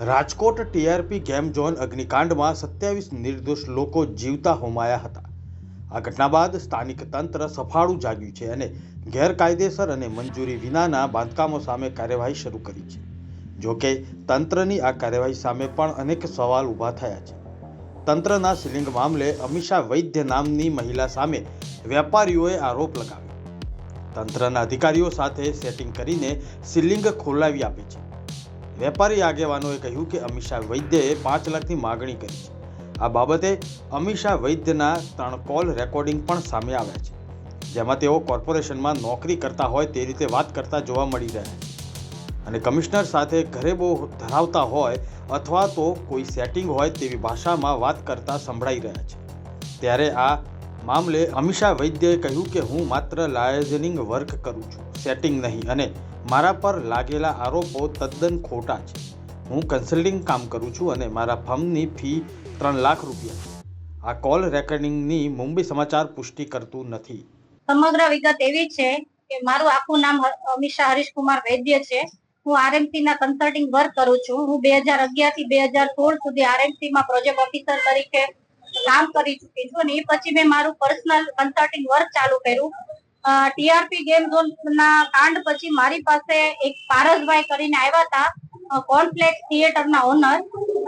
Rajkot TRP game zone અગ્નિકાંડમાં સત્યાવીસ નિર્દોષ લોકો જીવતા હોમાયા હતા. આ ઘટના બાદ સ્થાનિક તંત્ર સફાળું જાગ્યું છે અને ગેરકાયદેસર અને મંજૂરી વિનાના બાંધકામો સામે કાર્યવાહી શરૂ કરી છે. જોકે તંત્રની આ કાર્યવાહી સામે પણ અનેક સવાલ ઊભા થયા છે. તંત્રના સીલિંગ મામલે અમીષા વૈદ્ય નામની મહિલા સામે વેપારીઓએ આરોપ લગાવ્યો. તંત્રના અધિકારીઓ સાથે સેટિંગ કરીને સીલિંગ ખોલાવી આપી છે. વેપારી આગેવાનોએ કહ્યું કે અમીષા વૈદ્યએ પાંચ લાખની માગણી કરી છે. આ બાબતે અમીષા વૈદ્યના ત્રણ કોલ રેકોર્ડિંગ પણ સામે આવ્યા છે, જેમાં તેઓ કોર્પોરેશનમાં નોકરી કરતા હોય તે રીતે વાત કરતા જોવા મળી રહ્યા છે. અને કમિશનર સાથે ઘરે બહુ ધરાવતા હોય અથવા તો કોઈ સેટિંગ હોય તેવી ભાષામાં વાત કરતા સંભળાઈ રહ્યા છે. ત્યારે આ મામલે અમીષા વૈદ્યએ કહ્યું કે હું માત્ર લાયઝનિંગ વર્ક કરું છું, સેટિંગ નહીં અને મારા પર લાગેલા આરોપો તદ્દન ખોટા છે. હું કન્સલ્ટિંગ કામ કરું છું અને મારા ફર્મની ફી ત્રણ લાખ રૂપિયા છે. આ કોલ રેકોર્ડિંગની મુંબઈ સમાચાર પુષ્ટિ કરતું નથી. સમગ્ર વિગત એવી છે કે મારું આખું નામ અમિશા હરીશકુમાર વૈદ્ય છે. હું આરએમસી ના કન્સલ્ટિંગ વર્ક કરું છું. હું બે હજાર અગિયારથી બે હજાર સોળ સુધી આરએમસી માં પ્રોજેક્ટ ઓફિસર તરીકે કામ કરી ચૂકી છું અને એ પછી મેં મારું પર્સનલ કન્સલ્ટિંગ વર્ક ચાલુ કર્યું. ટીઆરપી ગેમ ઝોન ના કાંડ પછી મારી પાસે એક પારસભાઈ કરીને આવ્યા હતા કોર્નફ્લેક્સ થિયેટર ના ઓનર.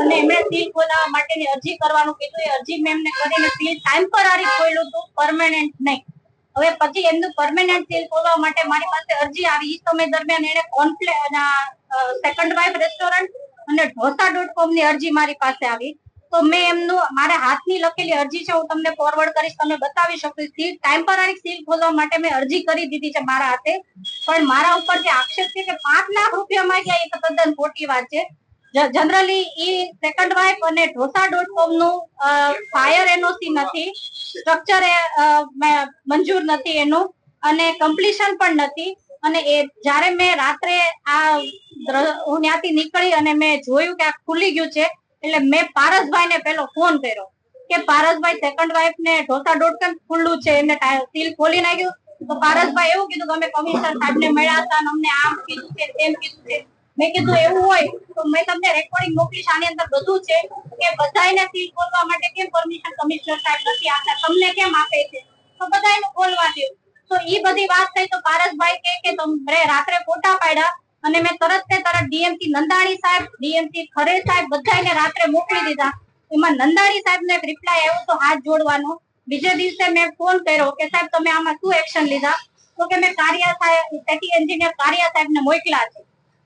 અને એમણે સીલ ખોલાવવા માટેની અરજી કરવાનું કીધું. એ અરજી મેમ ને કરીને સીલ ટેમ્પરરી ખોલ્યું હતું પરમેનન્ટ નહીં. હવે પછી એમનું પરમેનન્ટ સીલ ખોલવા માટે મારી પાસે અરજી આવી. એ સમય દરમિયાન એને કોન્ફ્લે સેકન્ડ વાઇફ રેસ્ટોરન્ટ અને ઢોસા ડોટ કોમની અરજી મારી પાસે આવી. તો મેં એમનું, મારા હાથની લખેલી અરજી છે, હું તમને ફોરવર્ડ કરીશ તમે બતાવી શકો સીલ ટેમ્પરરી સીલ ખોલવા માટે મેં અરજી કરી દીધી છે મારા હાથે. પણ મારા ઉપર જે આક્ષેપ છે કે પાંચ લાખ રૂપિયા માંગ્યા એ તદ્દન ખોટી વાત છે. જનરલી ઈ સેકન્ડ વાઇફ અને ઢોસા ડોટ કોમનું ફાયર એનઓસી નથી. સ્ટ્રક્ચર મંજૂર નથી એનું. અને કમ્પ્લીશન પણ નથી. અને એ, જ્યારે મેં રાત્રે આ હું ત્યાંથી નીકળી અને મેં જોયું કે આ ખુલી ગયું છે એટલે મેં પારસભાઈ ને પેલો ફોન કર્યો કે પારસભાઈ સેકન્ડ વાઇફ ને ઢોસા ડોટકન ખુલ્લું છે? એને સીલ ખોલી નાખ્યું. તો પારસભાઈ એવું કીધું અમે કમિશનર સાહેબ ને મળ્યા હતા અમને આમ કીધું છે, તેમ કીધું છે. મેં કીધું એવું હોય તો મેં તમને રેકોર્ડિંગ મોકલીશ, આની અંદર બધું છે કે બધાને સીલ ખોલવા માટે કેમ પરમિશન કમિશનર સાહેબ નથી આપતા તમને કેમ આપે છે? તો બધાને ખોલવા દો તો એ બધી વાત થઈ તો પારસભાઈ કે કે તમે રાત્રે ફોટા પાડ્યા અને મેં તરત ને તરત ડીએમસી નંદાણી સાહેબ ડીએમસી ખરે સાહેબ બધાને રાત્રે મોકલી દીધા. એમાં નંદાણી સાહેબ નો રિપ્લાય આવ્યો તો હાથ જોડવાનો. બીજે દિવસે મેં ફોન કર્યો કે સાહેબ તમે આમાં શું એક્શન લીધા? તો કે મેં કારિયા સાહેબ સેટી એન્જિનિયર કારિયા સાહેબ ને મોકલ્યા છે.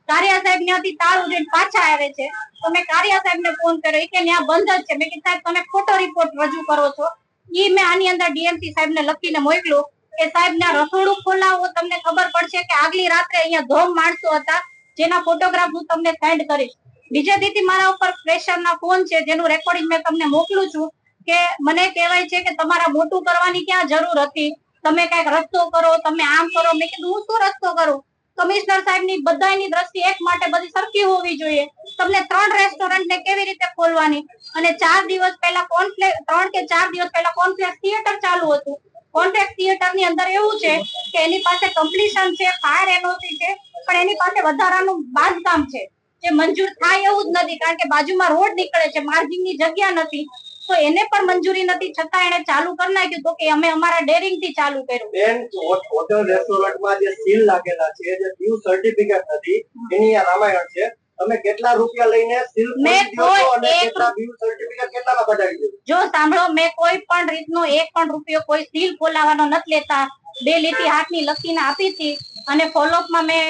કારિયા સાહેબ ત્યાંથી તાર ઉડીને પાછા આવે છે. તો મેં કારિયા સાહેબ ને ફોન કર્યો કે ત્યાં બંધ જ છે. મેં કીધું, સાહેબ, તમે ખોટો રિપોર્ટ રજૂ કરો છો. ઈ મેં આની અંદર ડીએમસી સાહેબ ને લખીને મોકલ્યું. કે સાહેબ, ના રસોડું ખોલાવો. તમને ખબર પડશે કે આગલી રાત્રે અહીંયા ધોમ માણસો હતા, જેના ફોટોગ્રાફ હું તમને સેન્ડ કરીશ. બીજે દીથી મારા ઉપર પ્રેશર ના ફોન છે, જેનું રેકોર્ડિંગ મેં તમને મોકલું છું કે મને કહેવાય છે કે તમારા મોટું કરવાની ક્યાં જરૂર હતી? તમે કંઈક રસ્તો કરો, તમે આમ કરો. મેં કીધું, હું શું રસ્તો કરું? કમિશનર સાહેબની બધાની દ્રષ્ટિ એક માટે બધી સરખી હોવી જોઈએ. તમને ત્રણ રેસ્ટોરન્ટ ને કેવી રીતે ખોલવાની? અને ચાર દિવસ પહેલા કોન્ફ્લેક્સ ત્રણ કે ચાર દિવસ પહેલા કોન્ફ્લેક્સ થિયેટર ચાલુ હતું. કોન્ફ્લેક્સ થિયેટરની અંદર એવું છે કે એની પાસે કમ્પ્લીશન છે ફાયર એનઓસી છે, પણ એની પાસે વધારાનું બાંધકામ છે. જે મંજૂર થાય એવું જ નથી, કારણ કે બાજુમાં રોડ નીકળે છે માર્જિંગની જગ્યા નથી. તો એને પણ મંજૂરી નથી, છતાં એને ચાલુ કરી નાખ્યું તો કે અમે અમારા ડેરિંગથી ચાલુ કર્યું. બેન, હોટ- હોટેલ રેસ્ટોરન્ટમાં જે સીલ લાગેલા છે, જે ન્યુ સર્ટિફિકેટ નથી, એની આ રામાયણ છે. તમે કેટલા રૂપિયા લઈને મેં ખોલી દ્યો છો કોઈ એક સર્ટિફિકેટ કેટલામાં કઢાવી જો સાંભળો મેં કોઈ પણ રીતનો એક પણ રૂપિયો કોઈ સીલ ખોલાવાનો નથી લેતા. બે લીટી હાથની લખીને આપી હતી અને ફોલોઅપમાં મેં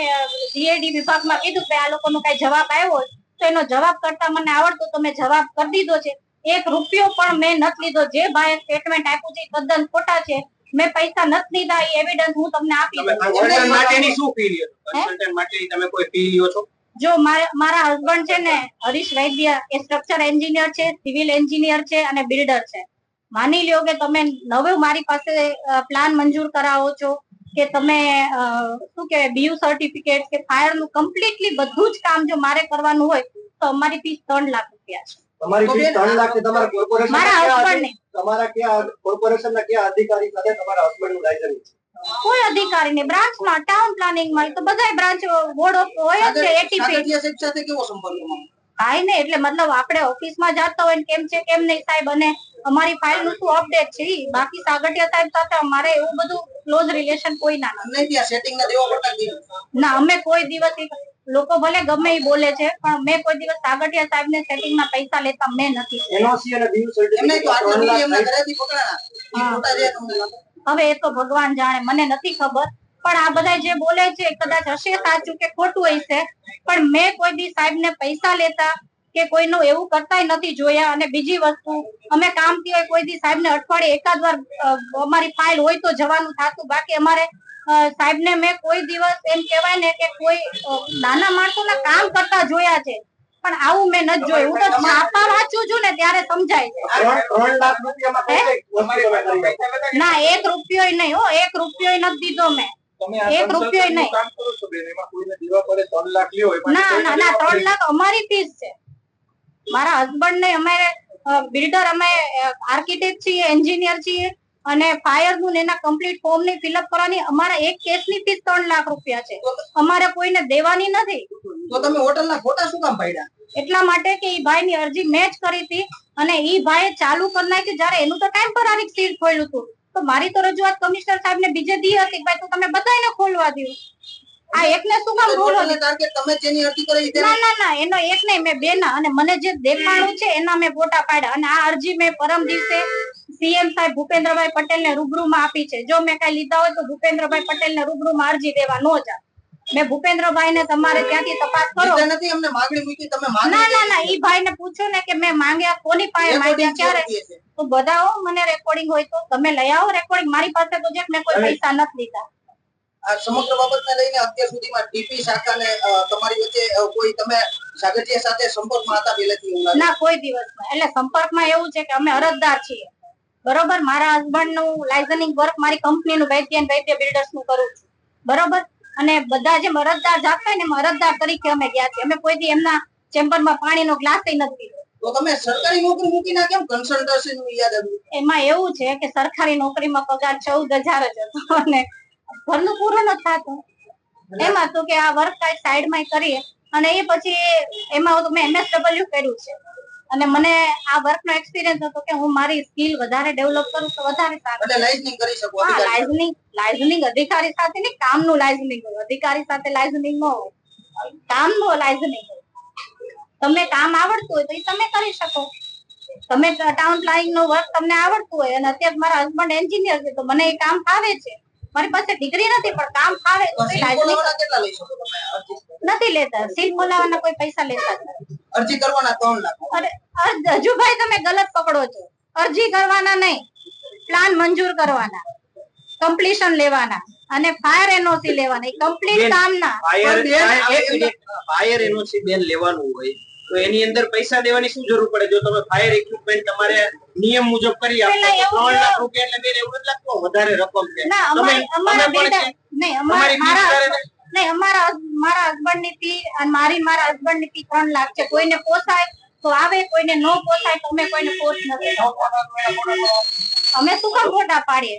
જીએડી વિભાગમાં કીધું કે આ લોકોનો કઈ જવાબ આવ્યો તો એનો જવાબ કરતા મને આવડતો તો મેં જવાબ કરી દીધો છે. એક રૂપિયો પણ મેં નથી લીધો. જે ભાઈ સ્ટેટમેન્ટ આપ્યું છે તદ્દન ખોટા છે. મેં પૈસા નથી લીધા એ એવિડન્સ હું તમને આપી દઉં માટેની શું ફી લ્યો કન્સલ્ટન્ટ માટેની તમે કોઈ ફી લ્યો છો? જો મારા મારા હસબન્ડ છે ને હરીશ વૈદ્ય એ સ્ટ્રક્ચર એન્જિનિયર છે સિવિલ એન્જિનિયર છે અને બિલ્ડર છે. માની લ્યો કે તમે નવે મારી પાસે પ્લાન મંજૂર કરાવો છો કે તમે શું કે બીયુ સર્ટિફિકેટ કે ફાયરનું કમ્પ્લીટલી બધું જ કામ જો મારે કરવાનું હોય તો અમારી ફીસ ત્રણ લાખ રૂપિયા છે. તમારી તો ત્રણ લાખ છે તમારા કોર્પોરેશન મારા હસબન્ડ ને. તમારા ક્યાં કોર્પોરેશન ના કયા અધિકારી સાથે તમારા હસબન્ડનું લાયસન્સ છે? કોઈ અધિકારી નહીં બ્રાન્ચમાં ટાઉન પ્લાનિંગમાં તો બધાય બ્રાન્ચ બોર્ડ ઓફ હોય જ છે એટીપી સાથે કેવો સંપર્ક? કાંઈ નહીં એટલે મતલબ આપણે ઓફિસમાં જતા હોય ને કેમ છે કેમ નહીં સાહેબ અને અમારી ફાઇલનું શું અપડેટ છે બાકી સાગઠિયા સાહેબ સાથે અમારે એવું બધું ક્લોઝ રિલેશન કોઈ ના ના ના અમે કોઈ દિવસ લોકો ભલે ગમે એ બોલે છે પણ મેં કોઈ દિવસ સાગઠિયા સાહેબ ને સેટિંગમાં પૈસા લેતા મેં નથી. એનઓસી અને હવે એ તો ભગવાન જાણે, મને નથી ખબર. પણ આ બધા જે બોલે છે કદાચ હશે સાચું કે ખોટું હશે પણ મેં કોઈ બી સાહેબ ને પૈસા લેતા કે કોઈનું એવું કરતાય નથી જોયા અને બીજી વસ્તુ, અમે કામથી હોય કોઈ દી સાહેબ ને અઠવાડિયે એકાદ વાર અમારી ફાઇલ હોય તો જવાનું થતું. બાકી અમારે સાહેબ ને મેં કોઈ દિવસ એમ કહેવાય ને કે કોઈ નાના માણસોના કામ કરતા જોયા છે. પણ આવું મેં નથી જોયું. હું તો છાપા વાંચું છું ને ત્યારે સમજાય. છે? ના એક રૂપિયો નહીં હો એક રૂપિયો નથી દીધો મેં. એક રૂપિયો નહીં. ના ના ત્રણ લાખ અમારી ફીસ છે. મારા હસબન્ડ ને અમે બિલ્ડર અમે આર્કિટેક્ટ છીએ એન્જિનિયર છીએ અને ફાયરનું એના કમ્પ્લીટ ફોર્મની ફિલઅપ કરવાની અમારા એક કેસની ફીસ ત્રણ લાખ રૂપિયા છે. અમારે કોઈને દેવાની નથી. તો તમે હોટલના ફોટા શું કામ પાડ્યા? એટલા માટે કે ઈ ભાઈ ની અરજી મેચ કરી હતી અને ઈ ભાઈએ ચાલુ કરી નાખી જ્યારે એનું તો ટેમ્પરરી સીલ ખોલ્યું હતું. તો મારી તો રજૂઆત કમિશનર સાહેબ ને બીજે દી હતી ભાઈ તો તમે બધાને ખોલવા દો આ એકને શું કામ ખોલો તમે જેની અરજી કરી ના ના ના એનો એક નહીં મેં બે ના. અને મને જે દેખાણું છે એના મેં ફોટા પાડ્યા. અને આ અરજી મેં પરમ દિવસે સીએમ સાહેબ ભૂપેન્દ્રભાઈ પટેલ ને રૂબરૂમાં આપી છે. જો મેં કઈ લીધા હોય તો ભૂપેન્દ્રભાઈ પટેલ ને રૂબરૂમાં અરજી દેવા નો જા. મેં ભૂપેન્દ્રભાઈ ને તમારે ત્યાંથી તપાસ કરો. નથી અમને માંગણી મૂકી તમે ના ના ના ઈ ભાઈ ને પૂછો ને કે મેં માંગ્યા કોની પાસે માંગ્યા ક્યારે? તો બધાઓ મને રેકોર્ડિંગ હોય તો. તમે લઈ આવો રેકોર્ડિંગ મારી પાસે તો જે મેં કોઈ પૈસા નથી લીધા. આ સમગ્ર બાબતને લઈને અત્યાર સુધીમાં ડીપી શાખાને તમારી વચ્ચે કોઈ તમે સાગઠિયા સાથે સંપર્કમાં હતા પહેલેથી ના કોઈ દિવસ ના. એટલે સંપર્કમાં એવું છે કે અમે અરજદાર છીએ. બરોબર? મારા હસબન્ડનું લાઇઝનિંગ વર્ક મારી કંપની નું વૈદ્ય વૈદ્ય બિલ્ડર્સનું કરું છું. બરોબર? અને બધા જે મરદદાર જાતા ને મરદદાર તરીકે અમે ગયા છીએ. અમે કોઈ દી એમના ચેમ્બરમાં પાણીનો ગ્લાસ નથી પીધો તો તમે સરકારી નોકરી મૂકીને કેમ કન્સલ્ટન્સી નું યાદ આવ્યું. એમાં એવું છે કે સરકારી નોકરીમાં પગાર ચૌદ હજાર જ હતો અને ઘરનું પૂરું નથી થતું. એમાં તો કે આ વર્ક સાઈડમાં કરીએ. અને એ પછી એમાં તો મેં એમએસડબલ્યુ કર્યું છે. અને મને આ વર્ક નો એક્સપિરિયન્સ હતો કે હું મારી સ્કિલ વધારે ડેવલપ કરું તો વધારે સારું એટલે લાઇઝનિંગ કરી શકો હા અધિકારી લાઇઝનિંગ લાઇઝનિંગ અધિકારી સાથે નહીં કામનું લાઇઝનિંગ હોય. અધિકારી સાથે લાઇઝનિંગ ન હોય. કામનું લાઇઝનિંગ હોય. તમને કામ આવડતું હોય તો એ તમે કરી શકો. તમે ટાઉન પ્લાનિંગનું વર્ક તમને આવડતું હોય અને અત્યારે મારા હસબન્ડ એન્જિનિયર છે તો મને એ કામ ફાવે છે. મારી પાસે ડિગ્રી નથી પણ કામ ફાવે નથી લેતા. સીલ બોલાવવાના કોઈ પૈસા લેતા નથી. અરજી કરવાના ત્રણ લાખ. અરે હજુ ભાઈ તમે ગલત પકડો છો. અરજી કરવાના નહીં. પ્લાન મંજૂર કરવાના. કમ્પ્લીશન લેવાના. અને ફાયર એનઓસી લેવાના. કમ્પ્લીટ કામના. ફાયર એનઓસી બેન લેવાનું હોય. તો એની અંદર પૈસા દેવાની શું જરૂર પડે? જો તમે ફાયર ઇક્વિપમેન્ટ તમારે નિયમ મુજબ કરી આપો ત્રણ લાખ રૂપિયા એટલે બેન એવું લાગતું વધારે રકમ છે. તમે અમારા તમે પણ નહીં અમારા નહીં અમારા મારા હસબન્ડની ફી અને મારી મારા હસબન્ડની ફી ત્રણ લાખ છે. કોઈને પોસાય તો આવે કોઈને ન પોસાય તો અમે કોઈને પોસ નથી અમે શું કામ ફોટા પાડીએ?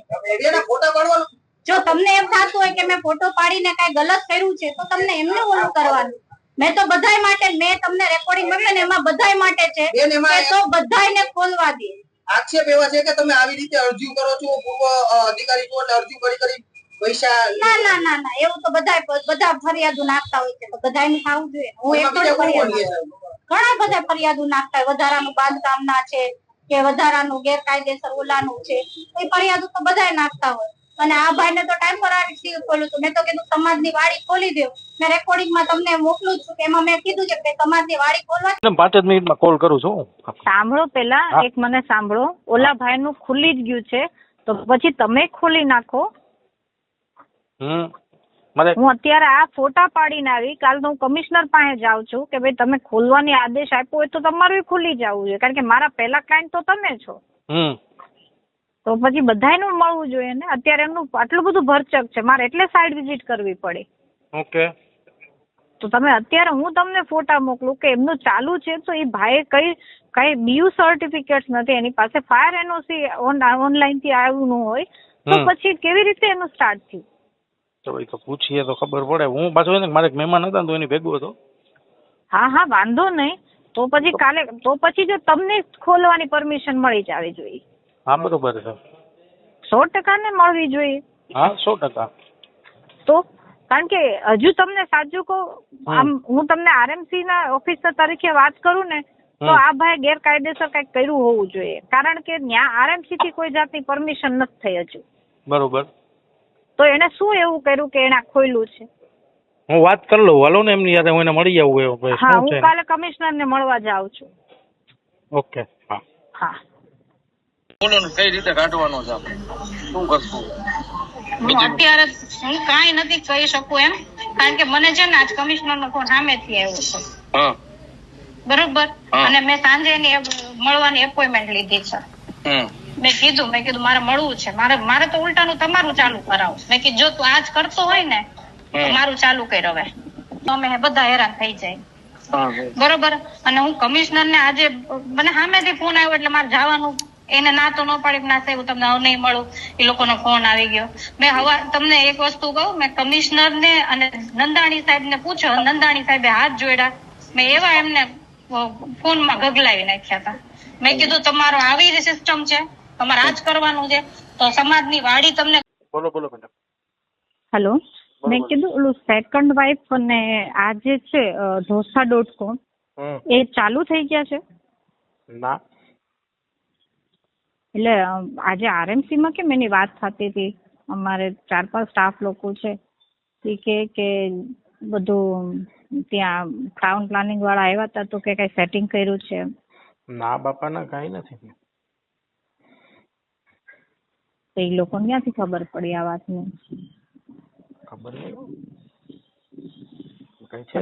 ફોટા પાડવાનું જો તમને એમ થતું હોય કે મેં ફોટો પાડીને કઈ ગલત કર્યું છે તો તમને એમને ઓલું કરવાનું. મેં તો બધાય માટે મેં તમને રેકોર્ડિંગ મળ્યું ને એમાં બધાય માટે છે તો બધાયને ખોલવા દે. આક્ષેપ એવા છે કે તમે આવી રીતે અરજી કરો છો પૂર્વ અધિકારી છો એટલે અરજી કરી કરી પૈસા ના ના ના ના એવું તો બધા બધા ફરિયાદો નાખતા હોય છે. તો બધાયનું થવું જોઈએ હું એક ફરિયાદ ઘણા બધા ફરિયાદો નાખતા હોય. વધારાનું બાંધકામ ના છે કે વધારાનું ગેરકાયદેસર ઓલાનું છે. એ ફરિયાદો તો બધા નાખતા હોય. અને આ ભાઈને તો ટેમ્પરરી સીલ ખોલ્યું હતું. મેં તો કીધું સમાજની વાડી ખોલી દેવું મેં રેકોર્ડિંગમાં તમને મોકલું છું કે એમાં મેં કીધું છે કે સમાજની વાડી ખોલવા પાંચ જ મિનિટમાં કોલ કરું છું. સાંભળો પેલા એક મને સાંભળો. ઓલા ભાઈ નું ખુલી જ ગયું છે. તો પછી તમે ખોલી નાખો. હમ. હું અત્યારે આ ફોટા પાડીને આવી કાલ તો હું કમિશનર પાસે જાઉં છું કે ભાઈ તમે ખોલવાની આદેશ આપ્યો હોય તો તમારું ખુલી જવું જોઈએ કારણ કે મારા પહેલા ક્લાયન્ટ તો તમે છો. હમ. તો પછી બધાયનું મળવું જોઈએ ને? અત્યારે એમનું આટલું બધું ભરચક છે મારે એટલે સાઈડ વિઝિટ કરવી પડી. ઓકે. તો તમે અત્યારે હું તમને ફોટા મોકલું કે એમનું ચાલુ છે તો એ ભાઈએ કઈ કઈ બીયુ સર્ટિફિકેટ નથી એની પાસે ફાયર એનઓસી ઓનલાઈનથી આવ્યું ન હોય તો પછી કેવી રીતે એનું સ્ટાર્ટ થયું? તો ભાઈ તો પૂછીએ તો ખબર પડે. હું પાછો એને મારે એક મહેમાન હતા ને તો એની ભેગો હતો. હા હા વાંધો નહીં. તો પછી કાલે તો પછી જો તમને ખોલવાની પરમિશન મળી જવી જોઈએ. હા બરોબર છે. સો ટકા ને મળવી જોઈએ. હા સો ટકા. તો કારણ કે હજુ તમને સાચું કહું આમ હું તમને આરએમસી ના ઓફિસર તરીકે વાત કરું ને તો આ ભાઈ ગેરકાયદેસર કંઈક કર્યું હોવું જોઈએ. કારણ કે ત્યાં આરએમસી થી કોઈ જાતની પરમિશન નથી થઈ હજુ. બરોબર. તો એને શું એવું કર્યું કે એને ખોલ્યું છે? હું વાત કરી લઉં. હાલો ને એમની સાથે હું એને મળી આવું એવું. ભાઈ હા હું કાલે કમિશનર ને મળવા જાઉં છું. ઓકે હા. હા. બોલો ને કઈ રીતે કાઢવાનો છે આપણે? શું કરશું? અત્યારે હું કાંઈ નથી કહી શકું એમ કારણ કે મને છે ને આજ કમિશનર નો ફોન સામેથી આવ્યો છે. હા. બરોબર? અને મેં સાંજે એની મળવાની એપોઇન્ટમેન્ટ લીધી છે. હમ. મેં કીધું મેં કીધું મારે મળવું છે. મારે મારે તો ઉલટાનું તમારું ચાલુ કરાવું. મેં કીધું જો તું આજ કરતો હોય ને તો મારું ચાલુ કર હવે. તો અમે બધા હેરાન થઈ જાય. બરોબર? અને હું કમિશનર ને આજે મને સામેથી ફોન આવ્યો એટલે મારે જવાનું. એને ના તો ન પાડી ના સાહેબ તમને હવે નહીં મળું. એ લોકોનો ફોન આવી ગયો. મેં હવા તમને એક વસ્તુ કહું મેં કમિશનર ને અને નંદાણી સાહેબ ને પૂછો નંદાણી સાહેબે હાથ જોડ્યા. મેં એવા એમને ફોનમાં ગગલાવી નાખ્યા હતા. મેં કીધું તમારો આવી સિસ્ટમ છે. તમારે આજ કરવાનું છે. તો સમાજની વાડી તમને બોલો બોલો મેડમ હેલો મેં કીધું ઓલું સેકન્ડ વાઇફ અને આ જે છે ઢોસા ડોટ કોમ એ ચાલુ થઈ ગયા છે? ના. એટલે આજે આરએમસી માં કેમ એની વાત થતી હતી? અમારે ચાર પાંચ સ્ટાફ લોકો છે. એ કે કે બધું ત્યાં ટાઉન પ્લાનિંગ વાળા આવ્યા હતા તો કે કઈ સેટિંગ કર્યું છે ના બાપા ના કઈ નથી. તો એ લોકોને ક્યાંથી ખબર પડી આ વાતની. ખબર નહીં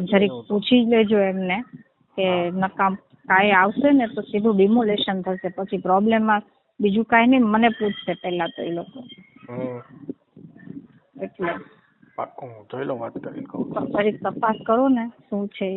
જરીક પૂછી લેજો એમને કે નકામ કાંઈ આવશે ને તો સીધું ડિમોલેશન થશે. પછી પ્રોબ્લેમમાં બીજું કાંઈ નહીં મને પૂછશે પહેલા તો એ લોકો. એટલે. પાક્કું હું જોઈ લઉં વાત કરી કહું. તપાસ કરો ને શું છે.